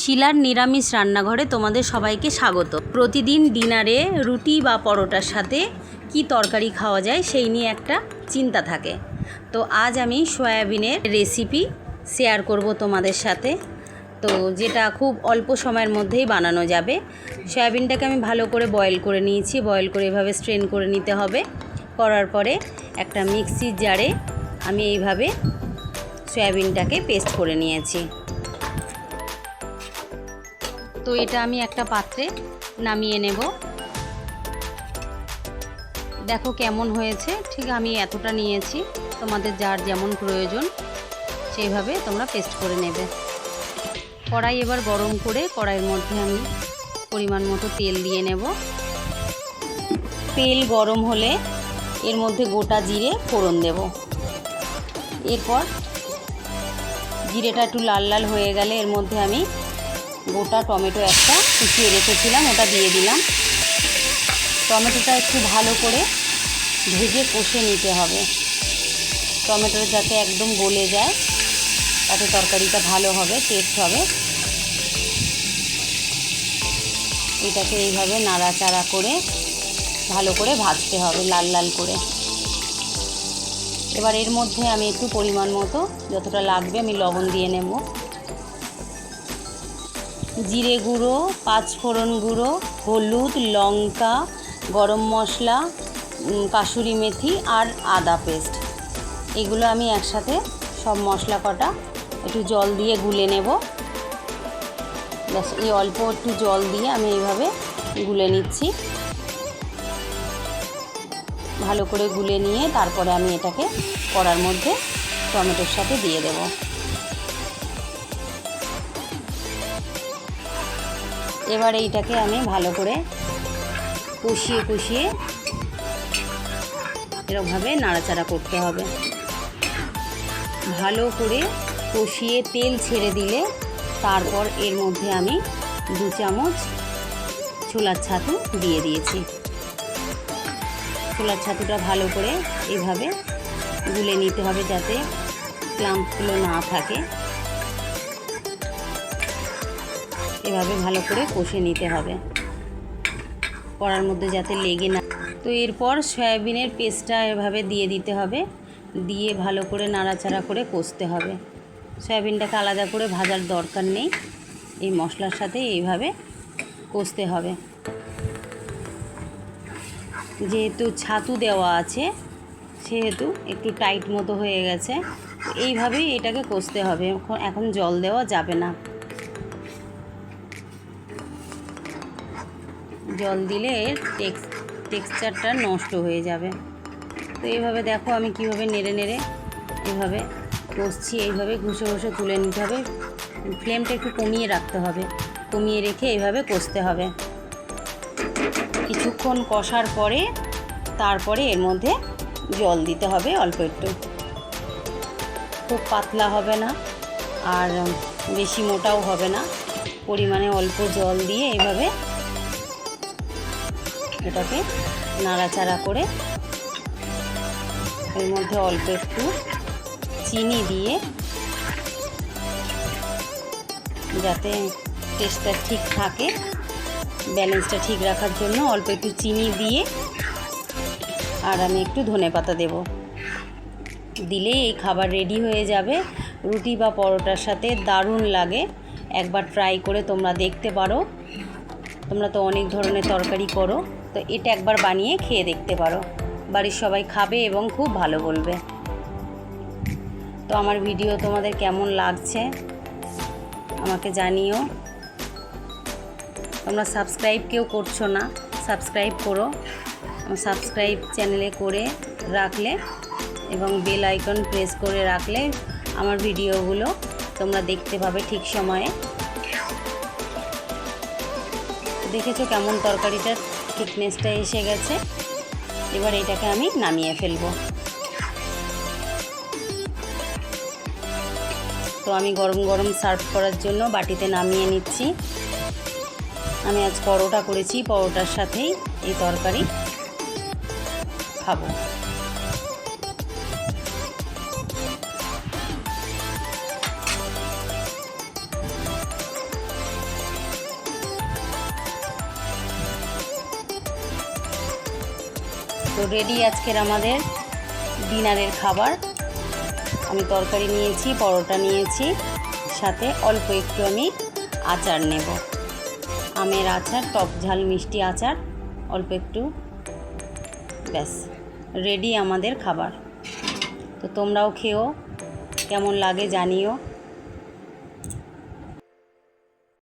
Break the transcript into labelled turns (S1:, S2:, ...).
S1: শিলার নিরামিষ রান্নাঘরে তোমাদের সবাইকে স্বাগত। প্রতিদিন ডিনারে রুটি বা পরোটার সাথে কি তরকারি খাওয়া যায় সেই নিয়ে একটা চিন্তা থাকে। তো আজ আমি সয়াবিনের রেসিপি শেয়ার করব তোমাদের সাথে। তো যেটা খুব অল্প সময়ের মধ্যেই বানানো যাবে। সয়াবিনটাকে আমি ভালো করে বয়েল করে নিয়েছি। বয়েল করে এভাবে স্ট্রেন করে নিতে হবে। করার পরে একটা মিক্সির জারে আমি এইভাবে সয়াবিনটাকে পেস্ট করে নিয়েছি। তো এটা আমি একটা পাত্রে নামিয়ে নেব। দেখো কেমন হয়েছে, ঠিক আমি এতটা নিয়েছি, তোমাদের যার যেমন প্রয়োজন সেইভাবে তোমরা পেস্ট করে নেবে। কড়াই এবার গরম করে কড়াইয়ের মধ্যে আমি পরিমাণ মতো তেল দিয়ে নেব। তেল গরম হলে এর মধ্যে গোটা জিরে ফোড়ন দেব। এরপর জিরেটা একটু লাল লাল হয়ে গেলে এর মধ্যে আমি গোটা টমেটো একটা কুচিয়ে রেখেছিলাম, ওটা দিয়ে দিলাম। টমেটোটা একটু ভালো করে ভেজে কষে নিতে হবে। টমেটোর যাতে একদম গলে যায়, তাতে তরকারিটা ভালো হবে টেস্ট হবে। এটাকে এইভাবে নাড়াচাড়া করে ভালো করে ভাজতে হবে, লাল লাল করে। এবার এর মধ্যে আমি একটু পরিমাণ মতো, যতটা লাগবে আমি লবণ দিয়ে নেব। জিরে গুঁড়ো, পাঁচফোড়ন গুঁড়ো, হলুদ, লঙ্কা, গরম মশলা কাসুরি মেথি আর আদা পেস্ট। এগুলো আমি একসাথে সব মশলা কটা একটু জল দিয়ে গুলে নেব। ব্যাস, এই অল্প একটু জল দিয়ে আমি এইভাবে গুলে নিচ্ছি। ভালো করে গুলে নিয়ে তারপরে আমি এটাকে কড়ার মধ্যে টমেটোর সাথে দিয়ে দেবো। এবার এইটাকে আমি ভালো করে কষিয়ে কষিয়ে এরকমভাবে নাড়াচাড়া করতে হবে। ভালো করে কষিয়ে তেল ছেড়ে দিলে তারপর এর মধ্যে আমি দু চামচ ছোলার ছাতু দিয়ে দিয়েছি। ছোলার ছাতুটা ভালো করে এভাবে গুলে নিতে হবে যাতে ক্লাম্পগুলো না থাকে। এভাবে ভালো করে কষে নিতে হবে। কড়ার মধ্যে যাতে লেগে না তো এরপর সয়াবিনের পেস্টটা এভাবে দিয়ে দিতে হবে। দিয়ে ভালো করে নাড়াচাড়া করে কষতে হবে। সয়াবিনটাকে আলাদা করে ভাজার দরকার নেই। এই মশলার সাথে এইভাবে কষতে হবে। যেহেতু ছাতু দেওয়া আছে, সেহেতু একটু টাইট মতো হয়ে গেছে। এইভাবেই এটাকে কষতে হবে। এখন জল দেওয়া যাবে না। জল দিলে এর টেক্স টেক্সচারটা নষ্ট হয়ে যাবে। তো এইভাবে দেখো আমি কীভাবে নেড়ে নেড়ে এভাবে কষছি, এইভাবে ঘুষে ঘুষে তুলে নিতে হবে। ফ্লেমটা একটু কমিয়ে রাখতে হবে, কমিয়ে রেখে এইভাবে কষতে হবে। কিছুক্ষণ কষার পরে তারপরে এর মধ্যে জল দিতে হবে অল্প একটু। খুব পাতলা হবে না আর বেশি মোটাও হবে না। পরিমাণে অল্প জল দিয়ে এইভাবে এটাকে নাড়াচাড়া করে এর মধ্যে অল্প একটু চিনি দিয়ে যাতে টেস্টটা ঠিক থাকে ব্যালেন্সটা ঠিক রাখার জন্য অল্প একটু চিনি দিয়ে আর আমি একটু ধনে পাতা দেব। দিলেই এই খাবার রেডি হয়ে যাবে। রুটি বা পরোটার সাথে দারুণ লাগে। একবার ট্রাই করে তোমরা দেখতে পারো। তোমরা তো অনেক ধরনের তরকারি করো। তো এটা একবার বানিয়ে খেয়ে দেখতে পারো। বাড়ির সবাই খাবে এবং খুব ভালো বলবে। তো আমার ভিডিও তোমাদের কেমন লাগছে, আমাকে জানিও। তোমরা সাবস্ক্রাইব কেউ করছ না সাবস্ক্রাইব করো। সাবস্ক্রাইব চ্যানেলে করে রাখলে এবং বেল আইকন প্রেস করে রাখলে আমার ভিডিওগুলো তোমরা দেখতে পাবে ঠিক সময়ে। দেখেছ কেমন তরকারিটার থিকনেসটা এসে গেছে। এবার এটাকে আমি নামিয়ে ফেলব। তো আমি গরম গরম সার্ভ করার জন্য বাটিতে নামিয়ে নিচ্ছি। আমি আজ পরোটা করেছি, পরোটার সাথেই এই তরকারি খাব। তো রেডি আজকের আমাদের ডিনারের খাবার। আমি তরকারি নিয়েছি, পরোটা নিয়েছি, সাথে অল্প একটু আমি আচার নেব। আমের আচার, টক ঝাল, মিষ্টি আচার, অল্প একটু, ব্যাস রেডি আমাদের খাবার। তো তোমরাও খেও, কেমন লাগে জানিও।